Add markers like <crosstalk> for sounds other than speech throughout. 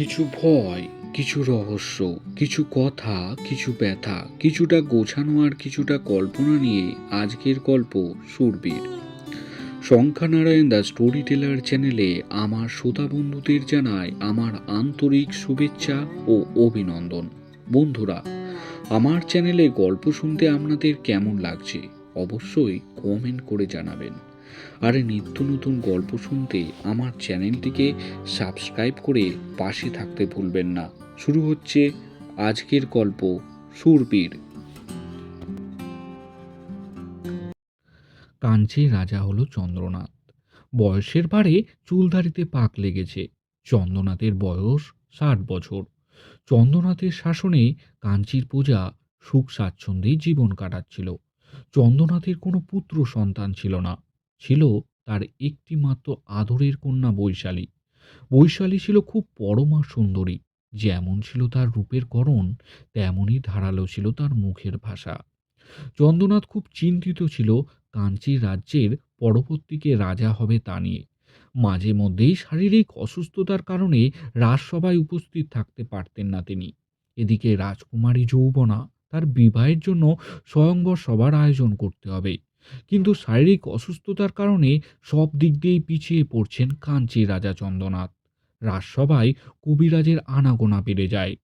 কিছু ভয়, কিছু রহস্য, কিছু কথা, কিছু ব্যথা, কিছুটা গোছানো আর কিছুটা কল্পনা নিয়ে আজকের গল্প সুরবীর। সংখ্যানারায়ণ দ্য স্টোরি টেলার চ্যানেলে আমার শ্রোতা বন্ধুদের জানায় আমার আন্তরিক শুভেচ্ছা ও অভিনন্দন। বন্ধুরা, আমার চ্যানেলে গল্প শুনতে আপনাদের কেমন লাগছে? অবশ্যই কমেন্ট করে জানাবেন। আর নিত্য নতুন গল্প শুনতে আমার চ্যানেলটিকে সাবস্ক্রাইব করে পাশে থাকতে ভুলবেন না। শুরু হচ্ছে আজকের গল্প সুরবীর। কাঞ্চির রাজা হলো চন্দ্রনাথ। বয়সের ভারে চুলধারিতে পাক লেগেছে। চন্দ্রনাথের বয়স ষাট বছর। চন্দ্রনাথের শাসনে কাঞ্চির পূজা সুখ স্বাচ্ছন্দ্যেই জীবন কাটাচ্ছিল। চন্দ্রনাথের কোনো পুত্র সন্তান ছিল না। ছিল তার একটি মাত্র আদরের কন্যা বৈশালী। বৈশালী ছিল খুব পরমা সুন্দরী, যেমন ছিল তার রূপের করণ তেমনই ধারালো ছিল তার মুখের ভাষা। চন্দ্রনাথ খুব চিন্তিত ছিল কাঞ্চি রাজ্যের পরবর্তীকে রাজা হবে তা নিয়ে। মাঝে মধ্যেই শারীরিক অসুস্থতার কারণে রাজসভায় উপস্থিত থাকতে পারতেন না তিনি। এদিকে রাজকুমারী যৌবনা, তার বিবাহের জন্য স্বয়ংবর সবার আয়োজন করতে হবে। কিন্তু শারীরিক অসুস্থতার কারণে সব দিক দিয়েই পিছিয়ে পড়ছেন কাঞ্চি রাজা চন্দ্রনাথ। রাজসভায় কবিরাজের আনাগোনা বেড়ে যায়।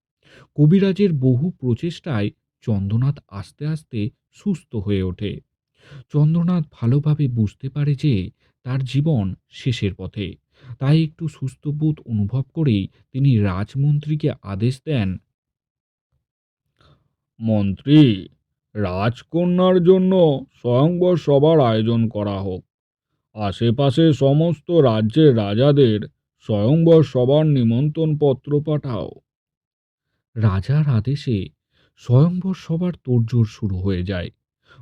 কবিরাজের বহু প্রচেষ্টায় চন্দ্রনাথ আস্তে আস্তে সুস্থ হয়ে ওঠে। চন্দ্রনাথ ভালোভাবে বুঝতে পারে যে তার জীবন শেষের পথে। তাই একটু সুস্থবোধ অনুভব করেই তিনি রাজমন্ত্রীকে আদেশ দেন, মন্ত্রী রাজকন্যার জন্য স্বয়ংবর সভার আয়োজন করা হোক। আশেপাশে সমস্ত রাজ্যের রাজাদের স্বয়ংবর সভার নিমন্ত্রণ পত্র পাঠাও। রাজার আদেশে স্বয়ংবর সবার তোড়জোড় শুরু হয়ে যায়।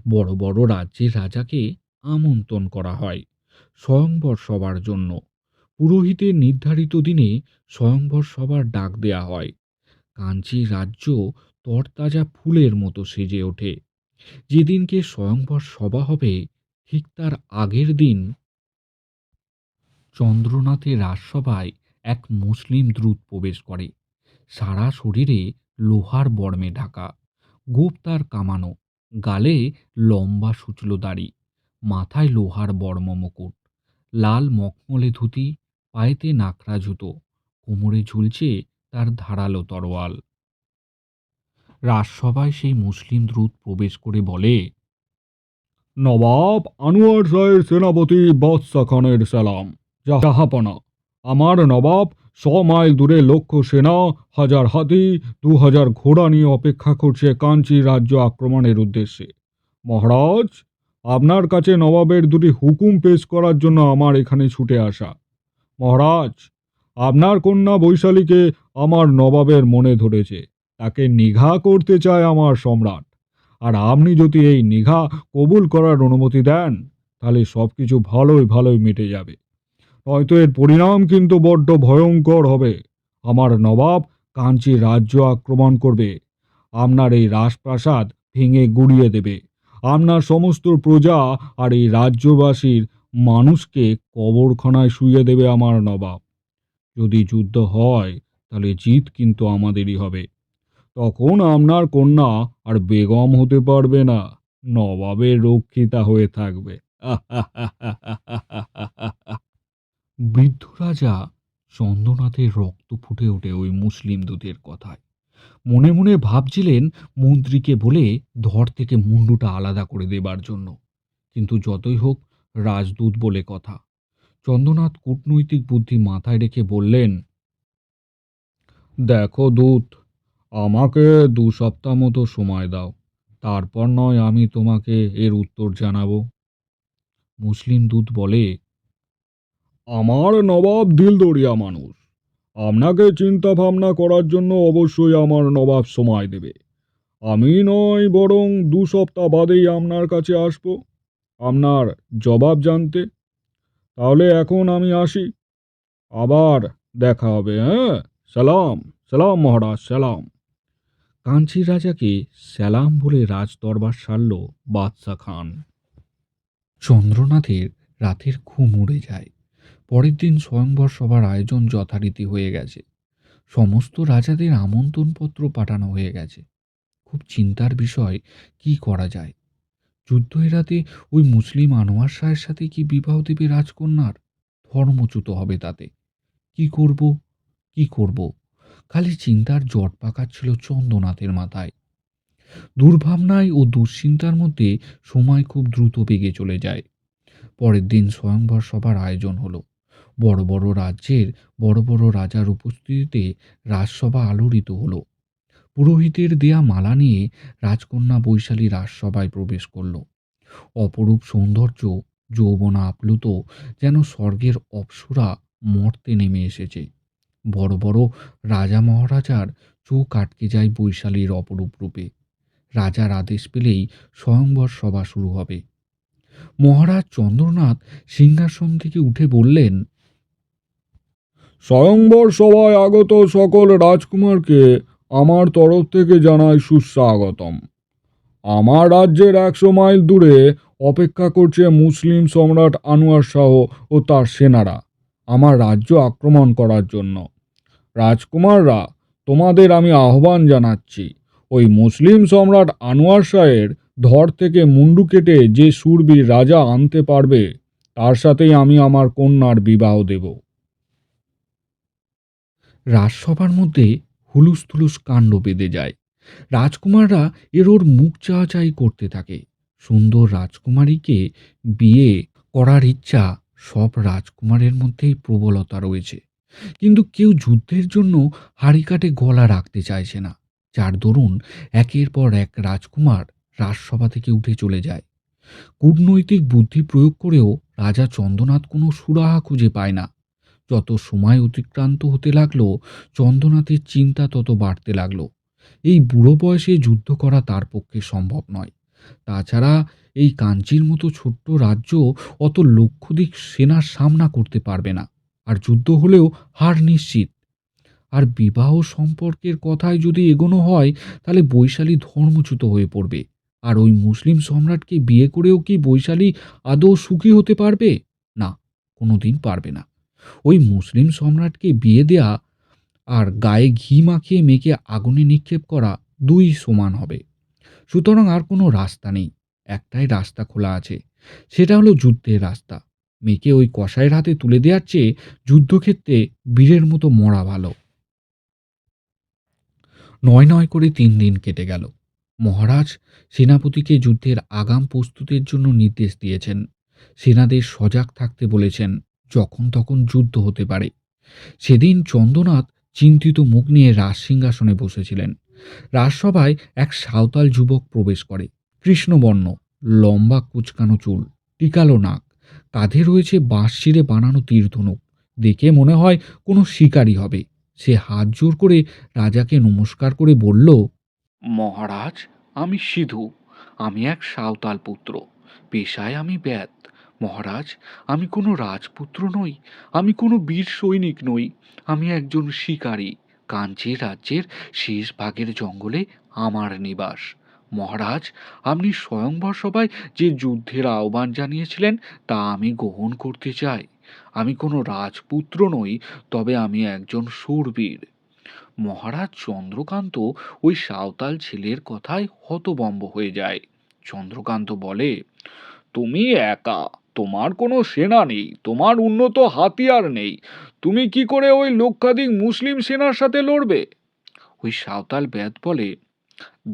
বড় বড় রাজ্যের রাজাকে আমন্ত্রণ করা হয় স্বয়ংবর সবার জন্য। পুরোহিতের নির্ধারিত দিনে স্বয়ংবর সবার ডাক দেয়া হয়। কাঞ্চি রাজ্য তরতাজা ফুলের মতো সেজে ওঠে। যেদিনকে স্বয়ংবর সভা হবে, ঠিক তার আগের দিন চন্দ্রনাথের রাজসভায় এক মুসলিম দ্রুত প্রবেশ করে। সারা শরীরে লোহার বর্মে ঢাকা। গোপ তার কামানো, গালে লম্বা সুচলো দাড়ি, মাথায় লোহার বর্ম মুকুট, লাল মখমলে ধুতি, পায়েতে নাকড়া জুতো, কোমরে ঝুলছে তার ধারালো তরোয়াল। রাজসভায় সেই মুসলিম দ্রুত প্রবেশ করে বলে, নবাব আনোয়ার শাহের সেনাপতি বাদশা খানের সালাম। জাহাপনা আমার নবাব ছ মাইল দূরে লক্ষ সেনা, হাজার হাতি, দু হাজার ঘোড়া নিয়ে অপেক্ষা করছে কাঞ্চি রাজ্য আক্রমণের উদ্দেশ্যে। মহারাজ, আপনার কাছে নবাবের দুটি হুকুম পেশ করার জন্য আমার এখানে ছুটে আসা। মহারাজ, আপনার কন্যা বৈশালীকে আমার নবাবের মনে ধরেছে। তাকে নিঘা করতে চায় আমার সম্রাট। আর আপনি যদি এই নিঘা কবুল করার অনুমতি দেন, তাহলে সব কিছু ভালোই ভালোই মিটে যাবে। নয়তো এর পরিণাম কিন্তু বড্ড ভয়ঙ্কর হবে। আমার নবাব কাঞ্চি রাজ্য আক্রমণ করবে। আপনার এই রাজপ্রাসাদ ভেঙে গুড়িয়ে দেবে। আপনার সমস্ত প্রজা আর এই রাজ্যবাসীর মানুষকে কবরখানায় শুয়ে দেবে আমার নবাব। যদি যুদ্ধ হয়, তাহলে জিত কিন্তু আমাদেরই হবে। তখন আপনার কন্যা আর বেগম হতে পারবে না। নবাবের রক্ষিতা হয়ে থাকবে। <laughs> বৃদ্ধ রাজা চন্দ্রনাথের রক্ত ফুটে ওঠে ওই মুসলিম দূতের কথায়। মনে মনে ভাবছিলেন, মন্ত্রীকে বলে ধর থেকে মুন্ডুটা আলাদা করে দেবার জন্য। কিন্তু যতই হোক, রাজদূত বলে কথা। চন্দ্রনাথ কূটনৈতিক বুদ্ধি মাথায় রেখে বললেন, দেখো দূত আমাকে দু সপ্তাহ মতো সময় দাও, তারপর নয় আমি তোমাকে এর উত্তর জানাব। মুসলিম দূত বলে, আমার নবাব দিলদরিয়া মানুষ। আপনাকে চিন্তা ভাবনা করার জন্য অবশ্যই আমার নবাব সময় দেবে। আমি নয়, বরং দু সপ্তাহ বাদেই আপনার কাছে আসব। আপনার জবাব জানতে। তাহলে এখন আমি আসি। আবার দেখা হবে হ্যাঁ? সালাম সালাম মহারাজ, সালাম। কাঞ্চির রাজাকে স্যালাম বলে রাজ দরবার সারল বাদশা খান। চন্দ্রনাথের রাতের ঘুম উড়ে যায়। পরের দিন স্বয়ংবর সভার আয়োজন যথারীতি হয়ে গেছে। সমস্ত রাজাদের আমন্ত্রণপত্র পাঠানো হয়ে গেছে। খুব চিন্তার বিষয়, কি করা যায়? যুদ্ধ এড়াতে ওই মুসলিম আনোয়ার শাহের সাথে কি বিবাহ দেবে রাজকন্যার? ধর্মচ্যুত হবে তাতে। কি করব? কি করব? খালি চিন্তার জট পাকাচ্ছিল চন্দ্রনাথের মাথায়। দুর্ভাবনায় ও দুশ্চিন্তার মধ্যে সময় খুব দ্রুত বেগে চলে যায়। পরের দিন স্বয়ংবর সভার আয়োজন হলো। বড় বড় রাজ্যের বড় বড় রাজার উপস্থিতিতে রাজসভা আলোড়িত হলো। পুরোহিতের দেয়া মালা নিয়ে রাজকন্যা বৈশালী রাজসভায় প্রবেশ করল। অপরূপ সৌন্দর্য, যৌবনা আপ্লুত, যেন স্বর্গের অপ্সরা মর্তে নেমে এসেছে। বড় বড় রাজা মহারাজার চোখ আটকে যায় বৈশালীর অপরূপ রূপে। রাজার আদেশ পেলেই স্বয়ংবর সভা শুরু হবে। মহারাজ চন্দ্রনাথ সিংহাসন থেকে উঠে বললেন, স্বয়ংবর সভায় আগত সকল রাজকুমারকে আমার তরফ থেকে জানাই সুস্বাগতম। আমার রাজ্যের একশো মাইল দূরে অপেক্ষা করছে মুসলিম সম্রাট আনোয়ার শাহ ও তার সেনারা। আমার রাজ্য আক্রমণ করার জন্য। রাজকুমাররা, তোমাদের আমি আহ্বান জানাচ্ছি। ওই মুসলিম সম্রাট আনোয়ার শাহের ধর থেকে মুন্ডু কেটে যে সুরবীর রাজা আনতে পারবে, তার সাথেই আমি আমার কন্যার বিবাহ দেব। রাজসভার মধ্যে হুলুস থুলুস কাণ্ড বেঁধে যায়। রাজকুমাররা এর ওর মুখ চাওয়াচাই করতে থাকে। সুন্দর রাজকুমারীকে বিয়ে করার ইচ্ছা সব রাজকুমারের মধ্যেই প্রবলতা রয়েছে। কিন্তু কেউ যুদ্ধের জন্য হাড়ি কাটে গলা রাখতে চাইছে না। যার দরুন একের পর এক রাজকুমার রাজসভা থেকে উঠে চলে যায়। কূটনৈতিক বুদ্ধি প্রয়োগ করেও রাজা চন্দ্রনাথ কোনো সুরাহা খুঁজে পায় না। যত সময় অতিক্রান্ত হতে লাগল, চন্দ্রনাথের চিন্তা তত বাড়তে লাগল। এই বুড়ো বয়সে যুদ্ধ করা তার পক্ষে সম্ভব নয়। তাছাড়া এই কাঞ্চির মতো ছোট্ট রাজ্য অত লক্ষাধিক সেনার সামনা করতে পারবে না। আর যুদ্ধ হলেও হার নিশ্চিত। আর বিবাহ সম্পর্কের কথায় যদি এগোনো হয়, তাহলে বৈশালী ধর্মচ্যুত হয়ে পড়বে। আর ওই মুসলিম সম্রাটকে বিয়ে করেও কি বৈশালী আদৌ সুখী হতে পারবে? না, কোনোদিন পারবে না। ওই মুসলিম সম্রাটকে বিয়ে দেয়া আর গায়ে ঘি মাখিয়ে মেয়েকে আগুনে নিক্ষেপ করা দুই সমান হবে। সুতরাং আর কোনো রাস্তা নেই। একটাই রাস্তা খোলা আছে, সেটা হলো যুদ্ধের রাস্তা। মেয়েকে ওই কসাইয়ের হাতে তুলে দেওয়ার চেয়ে যুদ্ধক্ষেত্রে বীরের মতো মরা ভালো। নয় নয় করে তিন দিন কেটে গেল। মহারাজ সেনাপতিকে যুদ্ধের আগাম প্রস্তুতির জন্য নির্দেশ দিয়েছেন। সেনাদের সজাগ থাকতে বলেছেন, যখন তখন যুদ্ধ হতে পারে। সেদিন চন্দ্রনাথ চিন্তিত মুখ নিয়ে রাজ সিংহাসনে বসেছিলেন। রাজসভায় এক সাঁওতাল যুবক প্রবেশ করে। কৃষ্ণবর্ণ, লম্বা কুচকানো চুল, টিকালো নাক। কাঁধে রয়েছে বাঁশ চিরে বানানো তীরধনুক। দেখে মনে হয় কোনো শিকারী হবে। সে হাত জোর করে রাজাকে নমস্কার করে বলল, মহারাজ, আমি সিধু। আমি এক সাঁওতাল পুত্র। পেশায় আমি ব্যাত। মহারাজ, আমি কোনো রাজপুত্র নই। আমি কোনো বীর সৈনিক নই। আমি একজন শিকারী। কাঞ্চি রাজ্যের শেষ ভাগের জঙ্গলে আমার নিবাস। মহারাজ, আপনি স্বয়ংবর সভায় যে যুদ্ধের আহ্বান জানিয়েছিলেন, তা আমি গ্রহণ করতে চাই। আমি কোনো রাজপুত্র নই, তবে আমি একজন সুরবীর। মহারাজ চন্দ্রকান্ত ওই সাঁওতাল ছেলের কথায় হতবম্ব হয়ে যায়। চন্দ্রকান্ত বলে, তুমি একা, তোমার কোনো সেনা নেই, তোমার উন্নত হাতিয়ার নেই। তুমি কি করে ওই লক্ষাধিক মুসলিম সেনার সাথে লড়বে? ওই সাঁওতাল ব্যাদ বলে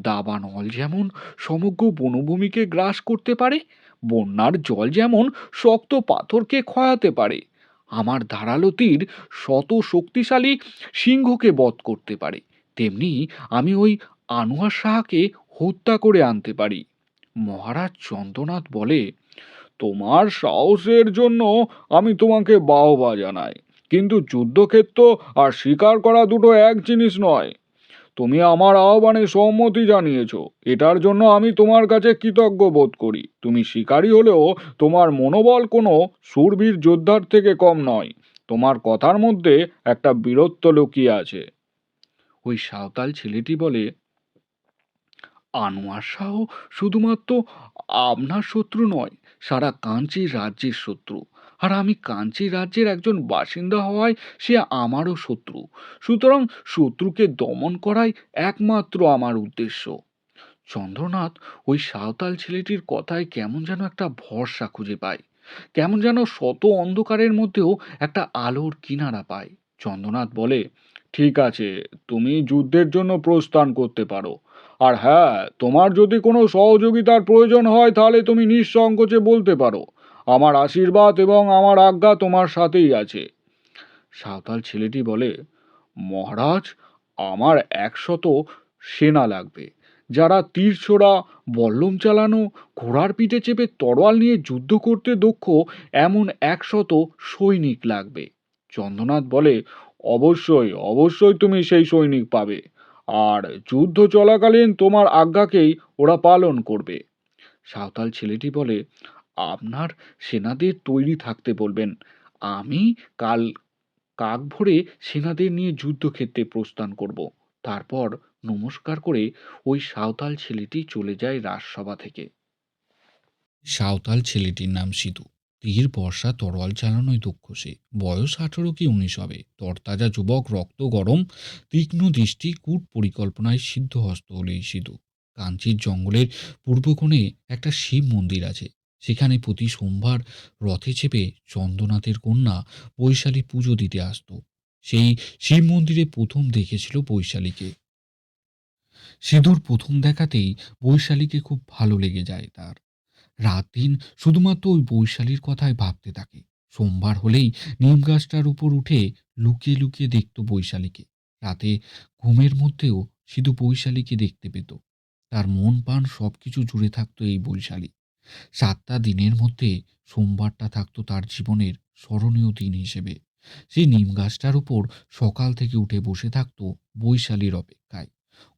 দাবানল যেমন সমগ্র বনভূমিকে গ্রাস করতে পারে, বন্যার জল যেমন শক্ত পাথরকে ক্ষয়াতে পারে, আমার ধারালো তীর শত শক্তিশালী সিংহকে বধ করতে পারে, তেমনি আমি ওই আনোয়ার শাহকে হত্যা করে আনতে পারি। মহারাজ চন্দ্রনাথ বলে, তোমার সাহসের জন্য আমি তোমাকে বাহবা জানাই, কিন্তু যুদ্ধক্ষেত্র আর শিকার করা দুটো এক জিনিস নয় তুমি আমার আহ্বানে সম্মতি জানিয়েছ। এটার জন্য আমি তোমার কাছে কৃতজ্ঞ বোধ করি। তুমি শিকারী হলেও তোমার মনোবল কোনো সুরবীর যোদ্ধার থেকে কম নয়। তোমার কথার মধ্যে একটা বীরত্ব লুকিয়ে আছে। ওই সাঁওতাল ছেলেটি বলে, আনোয়ার শাহ শুধুমাত্র আপনার শত্রু নয়, সারা কাঞ্চি রাজ্যের শত্রু। আর আমি কাঞ্চি রাজ্যের একজন বাসিন্দা হওয়ায় সে আমারও শত্রু। সুতরাং শত্রুকে দমন করাই একমাত্র আমার উদ্দেশ্য। চন্দ্রনাথ ওই সাঁওতাল ছেলেটির কথায় কেমন যেন একটা ভরসা খুঁজে পায়। কেমন যেন শত অন্ধকারের মধ্যেও একটা আলোর কিনারা পায়। চন্দ্রনাথ বলে, ঠিক আছে, তুমি যুদ্ধের জন্য প্রস্থান করতে পারো। আর হ্যাঁ তোমার যদি কোনো সহযোগিতার প্রয়োজন হয় তাহলে তুমি নিঃসংকোচে বলতে পারো। আমার আশীর্বাদ এবং আমার আজ্ঞা তোমার সাথেই আছে। সাঁওতাল ছেলেটি বলে, মহারাজ, আমার একশত সেনা লাগবে। যারা তীর ছোড়া বল্লম চালানো, ঘোড়ার পিঠে চেপে তরোয়াল নিয়ে যুদ্ধ করতে দক্ষ, এমন একশত সৈনিক লাগবে। চন্দ্রনাথ বলে, অবশ্যই অবশ্যই তুমি সেই সৈনিক পাবে। আর যুদ্ধ চলাকালীন তোমার আজ্ঞাকেই ওরা পালন করবে। সাঁওতাল ছেলেটি বলে আপনার সেনাদের তৈরি থাকতে বলবেন। আমি কাল কাক ভরে সেনাদের নিয়ে যুদ্ধক্ষেত্রে প্রস্থান করব। তারপর নমস্কার করে ওই সাঁওতাল ছেলেটি চলে যায় রাজসভা থেকে। সাঁওতাল ছেলেটির নাম সিধু। তীর, বর্ষা, তরোয়াল চালানোয় দক্ষ সে। বয়স আঠারো কি উনিশ হবে। তরতাজা যুবক, রক্ত গরম, তীক্ষ্ণ দৃষ্টি, কূট পরিকল্পনায় সিদ্ধহস্ত হলে এই সিধু। কাঞ্চির জঙ্গলের পূর্বকোণে একটা শিব মন্দির আছে। সেখানে প্রতি সোমবার রথে চেপে চন্দ্রনাথের কন্যা বৈশালী পুজো দিতে আসতো। সেই শিব মন্দিরে প্রথম দেখেছিল বৈশালীকে। সিঁদুর প্রথম দেখাতেই বৈশালীকে খুব ভালো লেগে যায় তার। রাত দিন শুধুমাত্র ওই বৈশালীর কথাই ভাবতে থাকে। সোমবার হলেই নিম গাছটার উপর উঠে লুকিয়ে লুকিয়ে দেখত বৈশালীকে। রাতে ঘুমের মধ্যেও শুধু বৈশালীকে দেখতে পেত। তার মন প্রাণ সব কিছু জুড়ে থাকতো এই বৈশালী। সাতটা দিনের মধ্যে সোমবারটা থাকতো তার জীবনের স্মরণীয় দিন হিসেবে। সে নিম গাছটার উপর সকাল থেকে উঠে বসে থাকতো বৈশালীর অপেক্ষায়।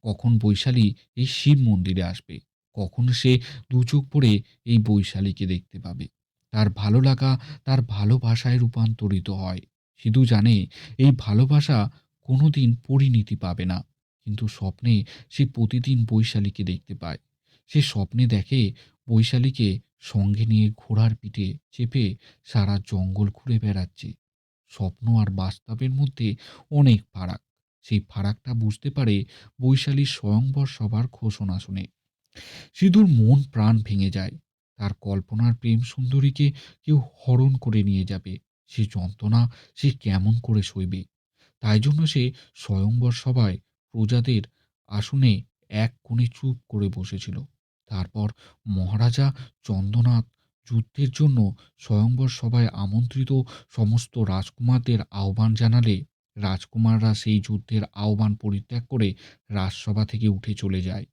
কখন বৈশালী এই শিব মন্দিরে আসবে? কখন সে দু চোখ পড়ে এই বৈশালীকে দেখতে পাবে? তার ভালো লাগা তার ভালোবাসায় রূপান্তরিত হয়। সিধু জানে এই ভালোবাসা কোনোদিন পরিণতি পাবে না। কিন্তু স্বপ্নে সে প্রতিদিন বৈশালীকে দেখতে পায়। সে স্বপ্নে দেখে বৈশালীকে সঙ্গে নিয়ে ঘোড়ার পিঠে চেপে সারা জঙ্গল ঘুরে বেড়াচ্ছে। স্বপ্ন আর বাস্তবের মধ্যে অনেক ফারাক। সেই ফারাকটা বুঝতে পারে বৈশালীর স্বয়ংবর সবার ঘোষণা শুনে। সিধুর মন প্রাণ ভেঙে যায়। তার কল্পনার প্রেম সুন্দরীকে কেউ হরণ করে নিয়ে যাবে। সে যন্ত্রণা সে কেমন করে সইবে? তাই জন্য সে স্বয়ংবর সভায় প্রজাদের আসনে এক কোণে চুপ করে বসেছিল। তারপর মহারাজা চন্দ্রনাথ যুদ্ধের জন্য স্বয়ংবর সভায় আমন্ত্রিত সমস্ত রাজকুমারদের আহ্বান জানালে রাজকুমাররা সেই যুদ্ধের আহ্বান পরিত্যাগ করে রাজসভা থেকে উঠে চলে যায়।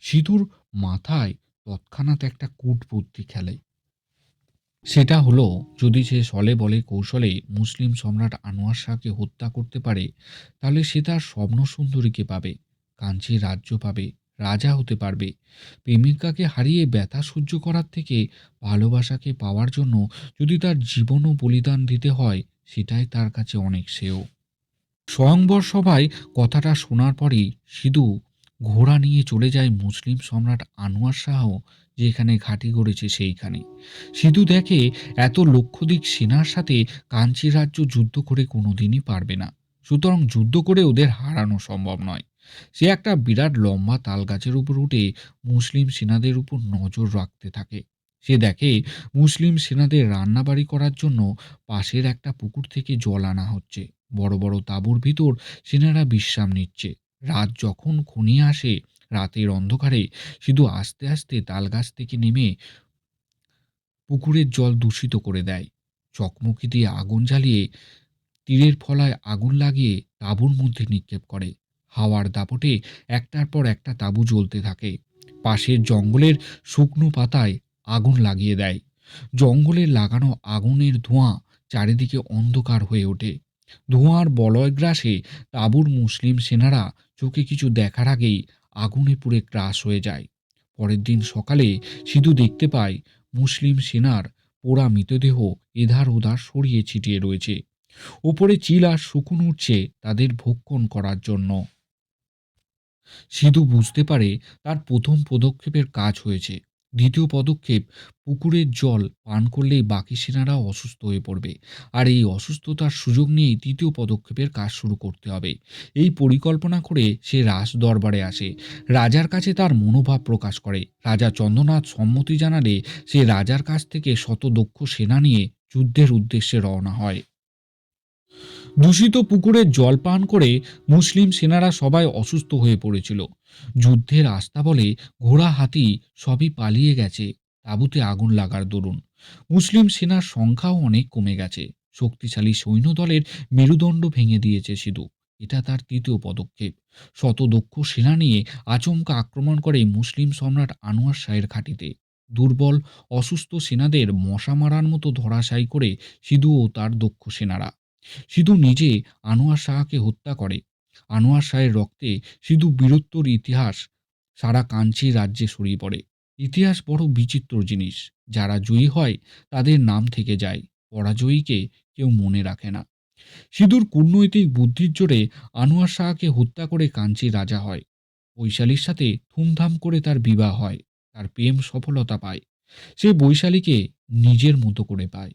সিঁদুর মাথায় তৎক্ষণাৎ একটা কূট বুদ্ধি খেলে। সেটা হলো, যদি সে সলে বলে কৌশলে মুসলিম সম্রাট আনোয়ার শাহকে হত্যা করতে পারে, তাহলে সে তার স্বপ্ন সুন্দরীকে পাবে, কাঞ্চির রাজ্য পাবে। রাজা হতে পারবে। প্রেমিকাকে হারিয়ে ব্যথা সহ্য করার থেকে ভালোবাসাকে পাওয়ার জন্য যদি তার জীবনও বলিদান দিতে হয়, সেটাই তার কাছে অনেক শ্রেয়। স্বয়ংবর সভায় কথাটা শোনার পরেই সিধু ঘোড়া নিয়ে চলে যায় মুসলিম সম্রাট আনোয়ার শাহ, যেখানে ঘাঁটি গড়েছে সেইখানে। সিধু দেখে এত লক্ষাধিক সেনার সাথে কাঞ্চি রাজ্য যুদ্ধ করে কোনোদিনই পারবে না। সুতরাং যুদ্ধ করে ওদের হারানো সম্ভব নয়। সে একটা বিরাট লম্বা তাল গাছের উপর উঠে মুসলিম সেনাদের উপর নজর রাখতে থাকে। সে দেখে মুসলিম সেনাদের রান্নাবাড়ি করার জন্য পাশের একটা পুকুর থেকে জল আনা হচ্ছে। বড় বড় তাঁবুর ভিতর সেনারা বিশ্রাম নিচ্ছে। রাত যখন ঘনিয়ে আসে, রাতের অন্ধকারে শুধু আস্তে আস্তে তালগাছ থেকে নেমে পুকুরের জল দূষিত করে দেয়। চকমকি দিয়ে আগুন জ্বালিয়ে, তীরের ফলায় আগুন লাগিয়ে তাঁবুর মধ্যে নিক্ষেপ করে। হাওয়ার দাপটে একটার পর একটা তাঁবু জ্বলতে থাকে। পাশের জঙ্গলের শুকনো পাতায় আগুন লাগিয়ে দেয়। জঙ্গলের লাগানো আগুনের ধোঁয়া চারিদিকে অন্ধকার হয়ে ওঠে। ধোঁয়ার বলয়গ্রাসে তাঁবুর মুসলিম সেনারা চোখে কিছু দেখার আগেই আগুনে পুড়ে গ্রাস হয়ে যায়। পরের দিন সকালে সিধু দেখতে পায়, মুসলিম সেনার পোড়া মৃতদেহ এধার ওধার সরিয়ে ছিটিয়ে রয়েছে। ওপরে চিল আর শুকুন উঠছে তাদের ভক্ষণ করার জন্য। সিধু বুঝতে পারে তার প্রথম পদক্ষেপের কাজ হয়েছে। দ্বিতীয় পদক্ষেপ, পুকুরের জল পান করলেই বাকি সেনারাও অসুস্থ হয়ে পড়বে। আর এই অসুস্থতার সুযোগ নিয়েই তৃতীয় পদক্ষেপের কাজ শুরু করতে হবে। এই পরিকল্পনা করে সে রাজ দরবারে আসে। রাজার কাছে তার মনোভাব প্রকাশ করে। রাজা চন্দ্রনাথ সম্মতি জানালে সে রাজার কাছ থেকে শত দক্ষ সেনা নিয়ে যুদ্ধের উদ্দেশ্যে রওনা হয়। দূষিত পুকুরের জল পান করে মুসলিম সেনারা সবাই অসুস্থ হয়ে পড়েছিল। যুদ্ধের আস্থা বলে ঘোড়া হাতি সবই পালিয়ে গেছে, তাঁবুতে আগুন লাগার দরুন। মুসলিম সেনার সংখ্যাও অনেক কমে গেছে। শক্তিশালী সৈন্যদলের মেরুদণ্ড ভেঙে দিয়েছে সিধু। এটা তার তৃতীয় পদক্ষেপ। শত দক্ষ সেনা নিয়ে আচমকা আক্রমণ করে মুসলিম সম্রাট আনোয়ার শাহের ঘাঁটিতে দুর্বল, অসুস্থ সেনাদের মশা মারার মতো ধরাশায়ী করে সিধু ও তার দক্ষ সেনারা। সিধু নিজে আনোয়ার শাহকে হত্যা করে। আনোয়ার শাহের রক্তে সিধু বীরত্বর ইতিহাস সারা কাঞ্চি রাজ্যে ছড়িয়ে পড়ে। ইতিহাস বড় বিচিত্র জিনিস। যারা জয়ী হয়, তাদের নাম থেকে যায়। পরাজয়ীকে কেউ মনে রাখে না। সিধুর কূটনৈতিক বুদ্ধির জোরে আনোয়ার শাহকে হত্যা করে কাঞ্চির রাজা হয়। বৈশালীর সাথে ধুমধাম করে তার বিবাহ হয়। তার প্রেম সফলতা পায়। সে বৈশালীকে নিজের মতো করে পায়।